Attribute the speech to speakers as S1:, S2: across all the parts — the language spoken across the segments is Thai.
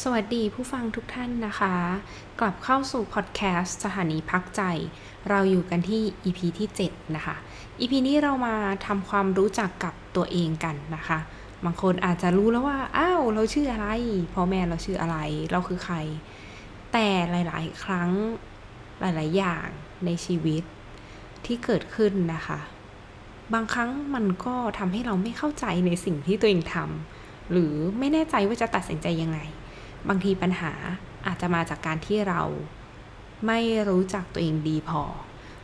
S1: สวัสดีผู้ฟังทุกท่านนะคะ กลับเข้าสู่พอดแคสต์สถานีพักใจ เราอยู่กันที่ EP ที่ 7 นะคะ EP นี้เรามาทำความรู้จักกับตัวเองกันนะคะ บางคนอาจจะรู้แล้วว่า อ้าว เราชื่ออะไร พ่อแม่เราชื่ออะไร เราคือใคร แต่หลาย ๆ ครั้งหลาย ๆ อย่างในชีวิตที่เกิดขึ้นนะคะ บางครั้งมันก็ทำให้เราไม่เข้าใจในสิ่งที่ตัวเองทำหรือไม่แน่ใจว่าจะตัดสินใจยังไง บางทีปัญหาอาจจะมาจากการที่เราไม่รู้จักตัวเองดีพอ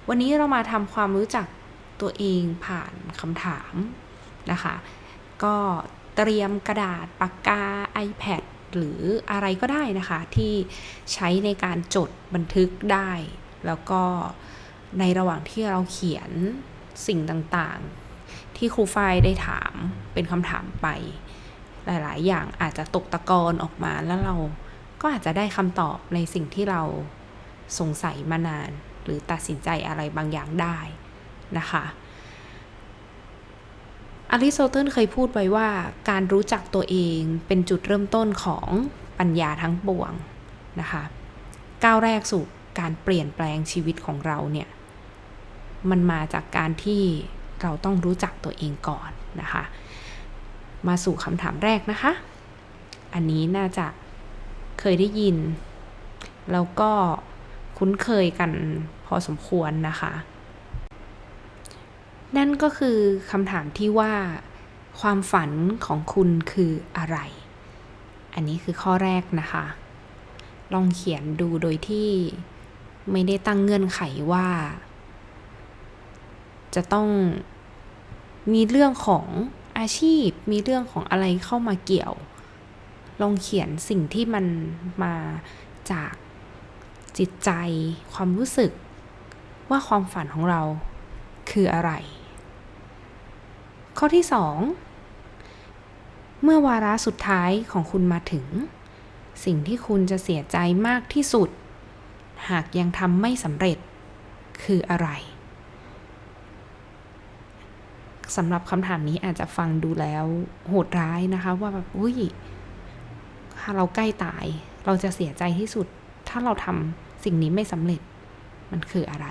S1: วันนี้เรามาทำความรู้จักตัวเองผ่านคำถามนะคะ ก็เตรียมกระดาษปากกา iPad หรืออะไรก็ได้นะคะ ที่ใช้ในการจดบันทึกได้ แล้วก็ในระหว่างที่เราเขียนสิ่งต่างๆ ที่ครูฝ้ายได้ถามเป็นคำถามไป หลาย ๆ อย่างอาจจะตกตะกอนออกมาแล้วเราก็อาจจะได้คำตอบในสิ่งที่เราสงสัยมานาน หรือตัดสินใจอะไรบางอย่างได้นะคะอริสโตเติลเคยพูดไว้ว่าการรู้จักตัวเองเป็นจุดเริ่มต้นของปัญญาทั้งปวงนะคะก้าวแรกสู่การเปลี่ยนแปลงชีวิตของเราเนี่ยมันมาจากการที่เราต้องรู้จักตัวเองก่อนนะคะ มาสู่คำถามแรกนะคะ อันนี้น่าจะเคยได้ยิน แล้วก็คุ้นเคยกันพอสมควรนะคะ นั่นก็คือคำถามที่ว่า ความฝันของคุณคืออะไร อันนี้คือข้อแรกนะคะ ลองเขียนดูโดยที่ไม่ได้ตั้งเงื่อนไขว่า จะต้องมีเรื่องของ อาชีพ มีเรื่องของอะไรเข้ามาเกี่ยว ลองเขียนสิ่งที่มันมาจากจิตใจความรู้สึก ว่าความฝันของเราคืออะไร ข้อที่ 2 เมื่อวาระสุดท้ายของคุณมาถึง สิ่งที่คุณจะเสียใจมากที่สุด หากยังทำไม่สำเร็จคืออะไร สำหรับคำถามนี้อาจจะฟังดูแล้วโหดร้ายนะคะ ว่าแบบอุ้ยถ้าเราใกล้ตาย เราจะเสียใจที่สุด ถ้าเราทำสิ่งนี้ไม่สำเร็จมันคืออะไร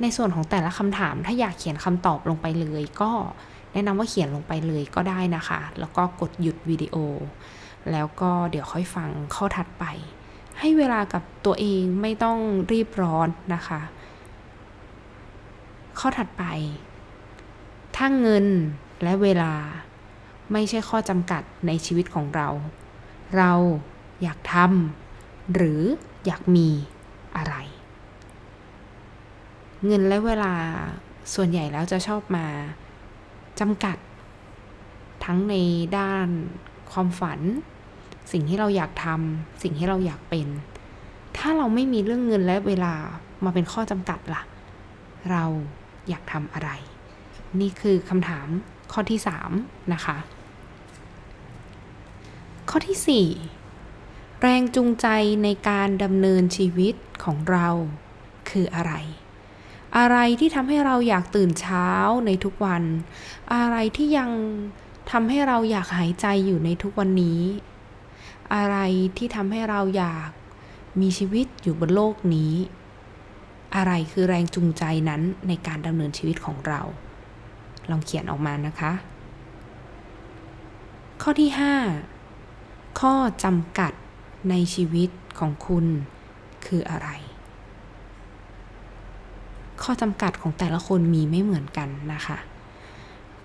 S1: ในส่วนของแต่ละคำถาม ถ้าอยากเขียนคำตอบลงไปเลย ก็แนะนำว่าเขียนลงไปเลยก็ได้นะคะ แล้วก็กดหยุดวิดีโอ แล้วก็เดี๋ยวค่อยฟังข้อถัดไป ให้เวลากับตัวเองไม่ต้องรีบร้อนนะคะ ข้อถัดไป ถ้าเงินและเวลาไม่ใช่ข้อจำกัดในชีวิตของเรา เราอยากทำหรืออยากมีอะไร เงินและเวลาส่วนใหญ่แล้วจะชอบมาจำกัด ทั้งในด้านความฝัน สิ่งที่เราอยากทำสิ่งที่เราอยากเป็น ถ้าเราไม่มีเรื่องเงินและเวลามาเป็นข้อจำกัดละ่ะ เราอยากทำอะไร นี่คือคำถามข้อที่ 3 นะคะ ข้อที่ 4 แรงจูงใจในการดำเนินชีวิตของเราคืออะไร อะไรที่ทำให้เราอยากตื่นเช้าในทุกวัน อะไรที่ยังทำให้เราอยากหายใจอยู่ในทุกวันนี้ อะไรที่ทำให้เราอยากมีชีวิตอยู่บนโลกนี้ อะไรคือแรงจูงใจนั้นในการดำเนินชีวิตของเรา ลองเขียนออกมานะคะ ข้อที่ 5 ข้อจำกัดในชีวิตของคุณคืออะไร ข้อจำกัดของแต่ละคนมีไม่เหมือนกันนะคะ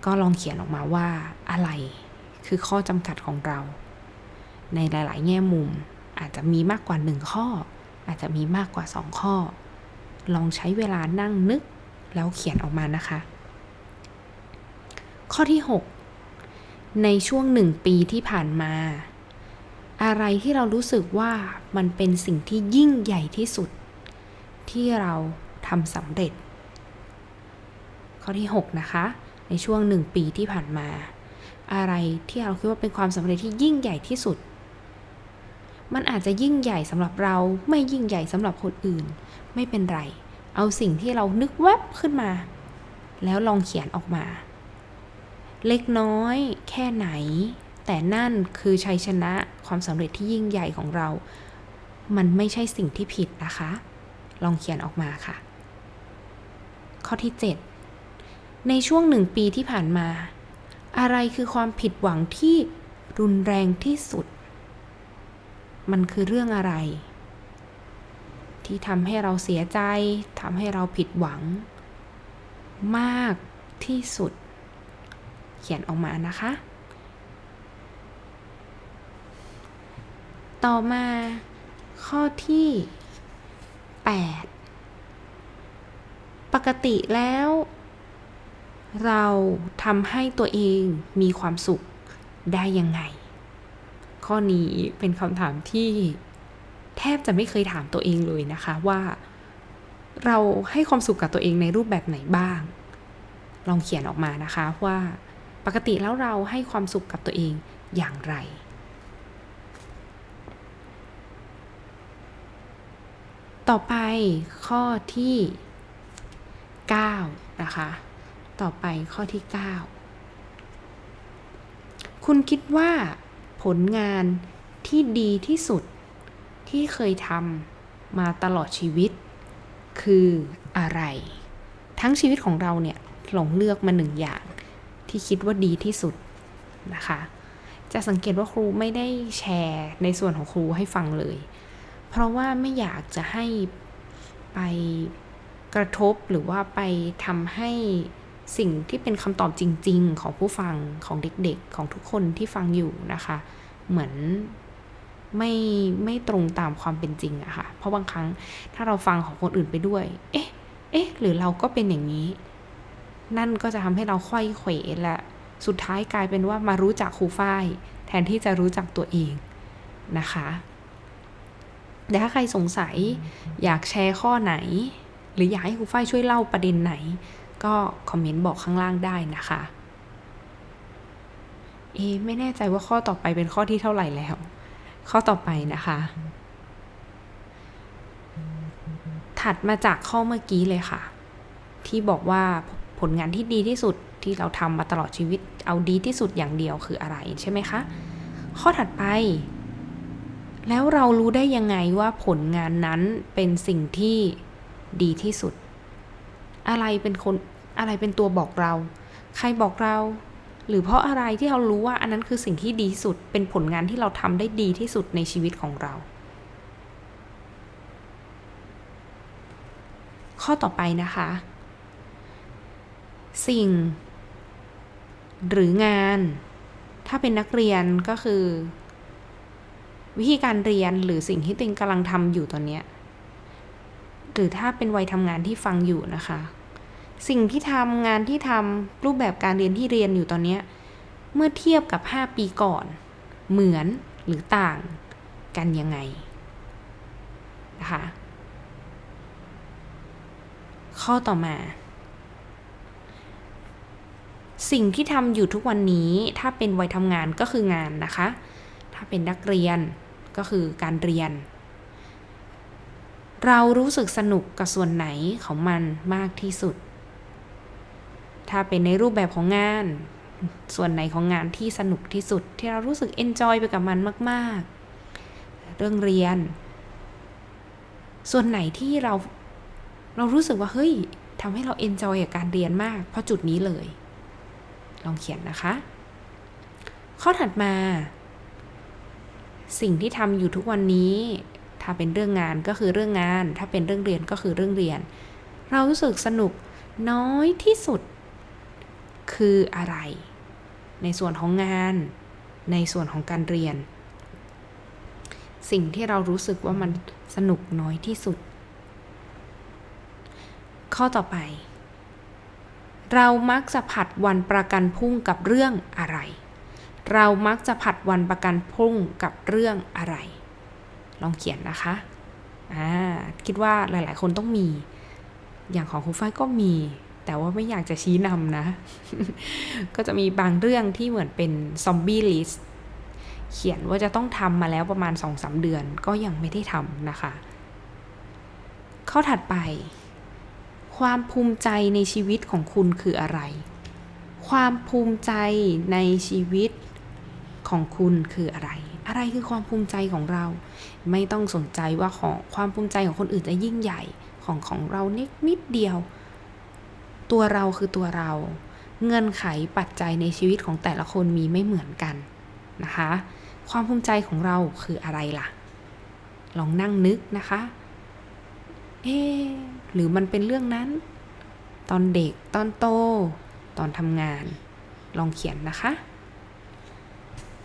S1: ก็ลองเขียนออกมาว่าอะไรคือข้อจำกัดของเรา ในหลาย ๆ แง่มุมอาจจะมีมากกว่า 1 ข้อ อาจจะมีมากกว่า 2 ข้อ ลองใช้เวลานั่งนึกแล้วเขียนออกมานะคะ ข้อที่ 6 ในช่วงหนึ่งปีที่ผ่านมา อะไรที่เรารู้สึกว่ามันเป็นสิ่งที่ยิ่งใหญ่ที่สุด ที่เราทำสำเร็จ ข้อที่ 6 นะคะ ในช่วงหนึ่งปีที่ผ่านมา อะไรที่เราคิดว่าเป็นความสำเร็จที่ยิ่งใหญ่ที่สุด มันอาจจะยิ่งใหญ่สำหรับเราไม่ยิ่งใหญ่สำหรับคนอื่น ไม่เป็นไร เอาสิ่งที่เรานึกแวบขึ้นมา แล้วลองเขียนออกมา เล็กน้อยแค่ไหน แต่นั่นคือชัยชนะความสำเร็จที่ยิ่งใหญ่ของเรา มันไม่ใช่สิ่งที่ผิดนะคะ ลองเขียนออกมาค่ะ ข้อที่ 7 ในช่วงหนึ่งปีที่ผ่านมา อะไรคือความผิดหวังที่รุนแรงที่สุด มันคือเรื่องอะไร ที่ทำให้เราเสียใจทำให้เราผิดหวัง มากที่สุด ขียนออกมานะคะ ต่อมาข้อที่ 8 ปกติแล้ว เราทำให้ตัวเองมีความสุขได้ยังไง ข้อนี้เป็นคำถามที่แทบจะไม่เคยถามตัวเองเลยนะคะว่า เราให้ความสุขกับตัวเองในรูปแบบไหนบ้าง ลองเขียนออกมานะคะว่า ปกติแล้วเราให้ความสุขกับตัวเองอย่างไร ต่อไปข้อที่ 9 นะคะ ต่อไปข้อที่ 9 คุณคิดว่าผลงานที่ดีที่สุดที่เคยทำมาตลอดชีวิต คืออะไร ทั้งชีวิตของเราเนี่ยหลงเลือกมาหนึ่งอย่าง ที่คิดว่าดีที่สุดนะคะ จะสังเกตว่าครูไม่ได้แชร์ในส่วนของครูให้ฟังเลย เพราะว่าไม่อยากจะให้ไปกระทบหรือว่าไปทำให้สิ่งที่เป็นคำตอบจริง ๆ ของผู้ฟังของเด็กๆ ของทุกคนที่ฟังอยู่นะคะ เหมือนไม่ไม่ตรงตามความเป็นจริงอะคะ่ะ เพราะบางครั้งถ้าเราฟังของคนอื่นไปด้วย เอ๊ะ เอ๊ะ หรือเราก็เป็นอย่างนี้ นั่นก็จะทำให้เราค่อยเขวและสุดท้ายกลายเป็นว่ามารู้จักครูฝ้าย แทนที่จะรู้จักตัวเองนะคะแต่ถ้าใครสงสัยอยากแชร์ข้อไหน หรืออยากให้ครูฝ้ายช่วยเล่าประเด็นไหน ก็คอมเมนต์บอกข้างล่างได้นะคะเอไม่แน่ใจว่าข้อต่อไปเป็นข้อที่เท่าไหร่แล้ว ข้อต่อไปนะคะ ถัดมาจากข้อเมื่อกี้เลยค่ะ ที่บอกว่า ผลงานที่ดีที่สุดที่เราทำมาตลอดชีวิต เอาดีที่สุดอย่างเดียวคืออะไรใช่ไหมคะ ข้อถัดไป แล้วเรารู้ได้ยังไงว่าผลงานนั้นเป็นสิ่งที่ดีที่สุด อะไรเป็นคนอะไรเป็นตัวบอกเรา ใครบอกเรา หรือเพราะอะไรที่เรารู้ว่าอันนั้นคือสิ่งที่ดีสุด เป็นผลงานที่เราทำได้ดีที่สุดในชีวิตของเรา ข้อต่อไปนะคะ สิ่ง หรืองาน ถ้าเป็นนักเรียนก็คือ วิธีการเรียนหรือสิ่งที่ตัวเองกำลังทำอยู่ตอนนี้หรือถ้าเป็นวัยทำงานที่ฟังอยู่นะคะ สิ่งที่ทำงานที่ทำรูปแบบการเรียนที่เรียนอยู่ตอนนี้เมื่อเทียบกับ 5 ปีก่อน เหมือนหรือต่างกันยังไงนะคะข้อต่อมา สิ่งที่ทำอยู่ทุกวันนี้ถ้าเป็นวัยทำงานก็คืองานนะคะ ถ้าเป็นนักเรียนก็คือการเรียน เรารู้สึกสนุกกับส่วนไหนของมันมากที่สุด ถ้าเป็นในรูปแบบของงาน ส่วนไหนของงานที่สนุกที่สุด ที่เรารู้สึกเอนจอยไปกับมันมากๆ เรื่องเรียน ส่วนไหนที่เราเรารู้สึกว่าเฮ้ยทำให้เราเอนจอยกับการเรียนมาก เพราะจุดนี้เลย ลองเขียนนะคะ ข้อถัดมา สิ่งที่ทำอยู่ทุกวันนี้ ถ้าเป็นเรื่องงานก็คือเรื่องงาน ถ้าเป็นเรื่องเรียนก็คือเรื่องเรียน เรารู้สึกสนุกน้อยที่สุด คืออะไร ในส่วนของงาน ในส่วนของการเรียน สิ่งที่เรารู้สึกว่ามันสนุกน้อยที่สุด ข้อต่อไป เรามักจะผัดวันประกันพรุ่งกับเรื่องอะไร เรามักจะผัดวันประกันพรุ่งกับเรื่องอะไร ลองเขียนนะคะอ่าคิดว่าหลายๆ คนต้องมี อย่างของครูฝ้ายก็มี แต่ว่าไม่อยากจะชี้นำนะ ก็จะมีบางเรื่องที่เหมือนเป็นซอมบี้ลิสต์เขียนว่าจะต้องทำมาแล้วประมาณ2อสเดือนก็ยังไม่ได้ทำนะคะ ข้อถัดไป ความภูมิใจในชีวิตของคุณคืออะไร ความภูมิใจในชีวิตของคุณคืออะไร อะไรคือความภูมิใจของเรา ไม่ต้องสนใจว่าของความภูมิใจของคนอื่นจะยิ่งใหญ่ของของเรานิดนิดเดียว ตัวเราคือตัวเรา เงื่อนไขปัจจัยในชีวิตของแต่ละคนมีไม่เหมือนกันนะคะ ความภูมิใจของเราคืออะไรล่ะ ลองนั่งนึกนะคะ เอ๊หรือมันเป็นเรื่องนั้น ตอนเด็กตอนโต ตอนทำงาน ลองเขียนนะคะ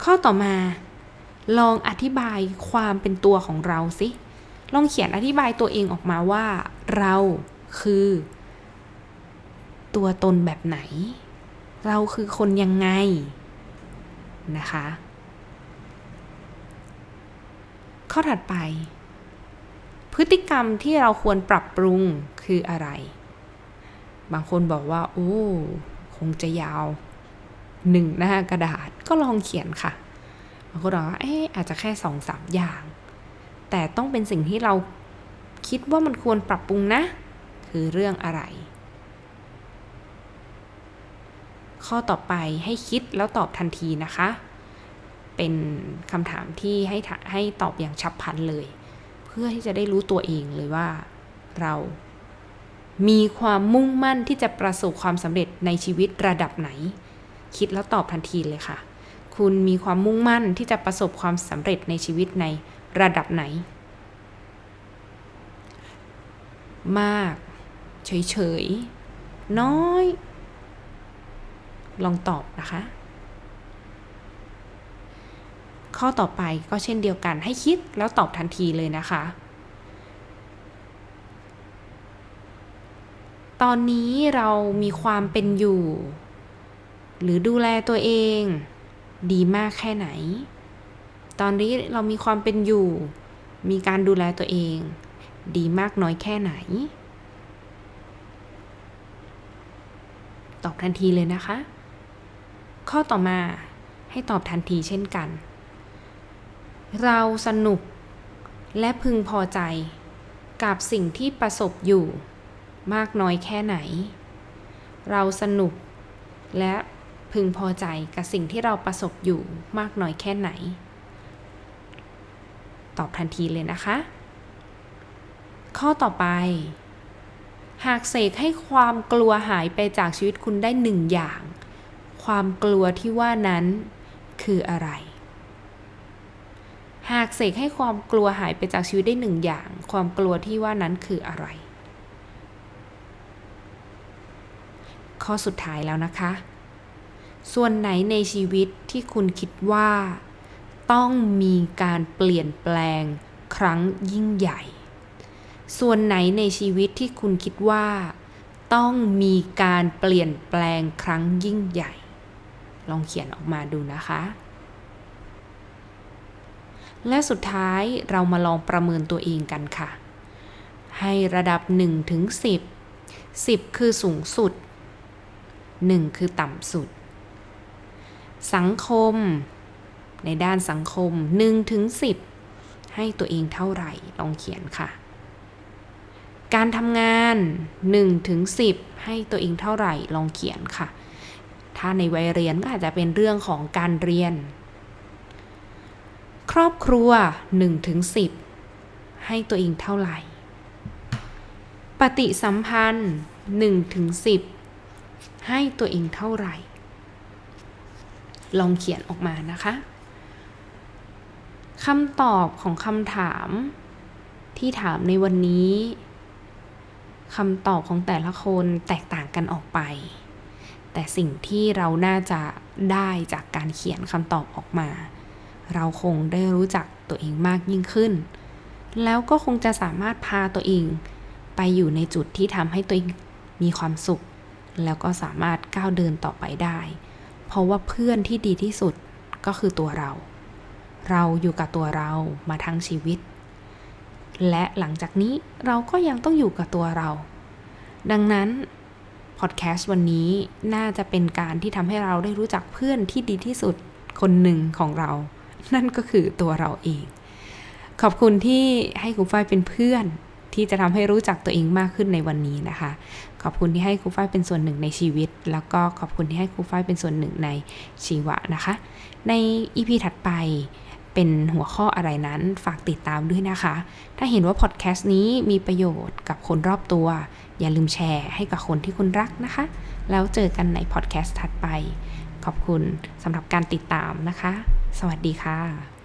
S1: ข้อต่อมา ลองอธิบายความเป็นตัวของเราสิ ลองเขียนอธิบายตัวเองออกมาว่า เราคือ ตัวตนแบบไหน เราคือคนยังไงนะคะ ข้อถัดไป พฤติกรรมที่เราควรปรับปรุงคืออะไร บางคนบอกว่าโอ้คงจะยาวหนึ่งหน้ากระดาษก็ลองเขียนค่ะบางคนบอกว่าเอ๊ะอาจจะแค่สองสามอย่าง แต่ต้องเป็นสิ่งที่เราคิดว่ามันควรปรับปรุงนะ คือเรื่องอะไร ข้อต่อไปให้คิดแล้วตอบทันทีนะคะ เป็นคำถามที่ให้ให้ตอบอย่างฉับพลันเลย เพื่อที่จะได้รู้ตัวเองเลยว่าเรามีความมุ่งมั่นที่จะประสบความสำเร็จในชีวิตระดับไหน คิดแล้วตอบทันทีเลยค่ะ คุณมีความมุ่งมั่นที่จะประสบความสำเร็จในชีวิตในระดับไหน มาก เฉยๆ น้อย ลองตอบนะคะ ข้อต่อไปก็เช่นเดียวกันให้คิดแล้วตอบทันทีเลยนะคะ ตอนนี้เรามีความเป็นอยู่ หรือดูแลตัวเอง ดีมากแค่ไหน ตอนนี้เรามีความเป็นอยู่ มีการดูแลตัวเอง ดีมากน้อยแค่ไหน ตอบทันทีเลยนะคะ ข้อต่อมาให้ตอบทันทีเช่นกัน เราสนุก และพึงพอใจกับสิ่งที่ประสบอยู่ มากน้อยแค่ไหน เราสนุก และพึงพอใจกับสิ่งที่เราประสบอยู่มากน้อยแค่ไหน ตอบทันทีเลยนะคะ ข้อต่อไป หากเสกให้ความกลัวหายไปจากชีวิตคุณได้หนึ่งอย่าง ความกลัวที่ว่านั้นคืออะไร หากเสกให้ความกลัวหายไปจากชีวิตได้หนึ่งอย่าง ความกลัวที่ว่านั้นคืออะไร ข้อสุดท้ายแล้วนะคะ ส่วนไหนในชีวิตที่คุณคิดว่า ต้องมีการเปลี่ยนแปลงครั้งยิ่งใหญ่ ส่วนไหนในชีวิตที่คุณคิดว่า ต้องมีการเปลี่ยนแปลงครั้งยิ่งใหญ่ ลองเขียนออกมาดูนะคะ และสุดท้ายเรามาลองประเมินตัวเองกันค่ะ ให้ระดับ 1 ถึง 10 10 คือสูงสุด 1 คือต่ำสุด สังคม ในด้านสังคม 1 ถึง 10 ให้ตัวเองเท่าไหร่ลองเขียนค่ะ การทำงาน 1 ถึง 10 ให้ตัวเองเท่าไหร่ลองเขียนค่ะ ถ้าในวัยเรียนก็อาจจะเป็นเรื่องของการเรียน ครอบครัว1ถึงให้ตัวเองเท่าไหร่ ปฏิสัมพันธ์1ถึง10ให้ตัวเองเท่าไหร่ ลองเขียนออกมานะคะคำตอบของคำถามที่ถามในวันนี้คำตอบของแต่ละคนแตกต่างกันออกไป แต่สิ่งที่เราน่าจะได้จากการเขียนคำตอบออกมา เราคงได้รู้จักตัวเองมากยิ่งขึ้น แล้วก็คงจะสามารถพาตัวเอง ไปอยู่ในจุดที่ทำให้ตัวเองมีความสุข แล้วก็สามารถก้าวเดินต่อไปได้ เพราะว่าเพื่อนที่ดีที่สุดก็คือตัวเรา เราอยู่กับตัวเรามาทั้งชีวิต และหลังจากนี้เราก็ยังต้องอยู่กับตัวเรา ดังนั้นพอดแคสต์วันนี้น่าจะเป็นการที่ทำให้เราได้รู้จักเพื่อนที่ดีที่สุดคนหนึ่งของเรา นั่นก็คือตัวเราเอง ขอบคุณที่ให้คุณฝ้ายเป็นเพื่อนที่จะทำให้รู้จักตัวเองมากขึ้นในวันนี้นะคะ ขอบคุณที่ให้ครูฝ้ายเป็นส่วนหนึ่งในชีวิต แล้วก็ขอบคุณที่ให้ครูฝ้ายเป็นส่วนหนึ่งในชีวะนะคะ ใน EP ถัดไปเป็นหัวข้ออะไรนั้นฝากติดตามด้วยนะคะ ถ้าเห็นว่าพอดแคสต์นี้มีประโยชน์กับคนรอบตัว อย่าลืมแชร์ให้กับคนที่คุณรักนะคะ แล้วเจอกันในพอดแคสต์ถัดไป ขอบคุณสำหรับการติดตามนะคะ สวัสดีค่ะ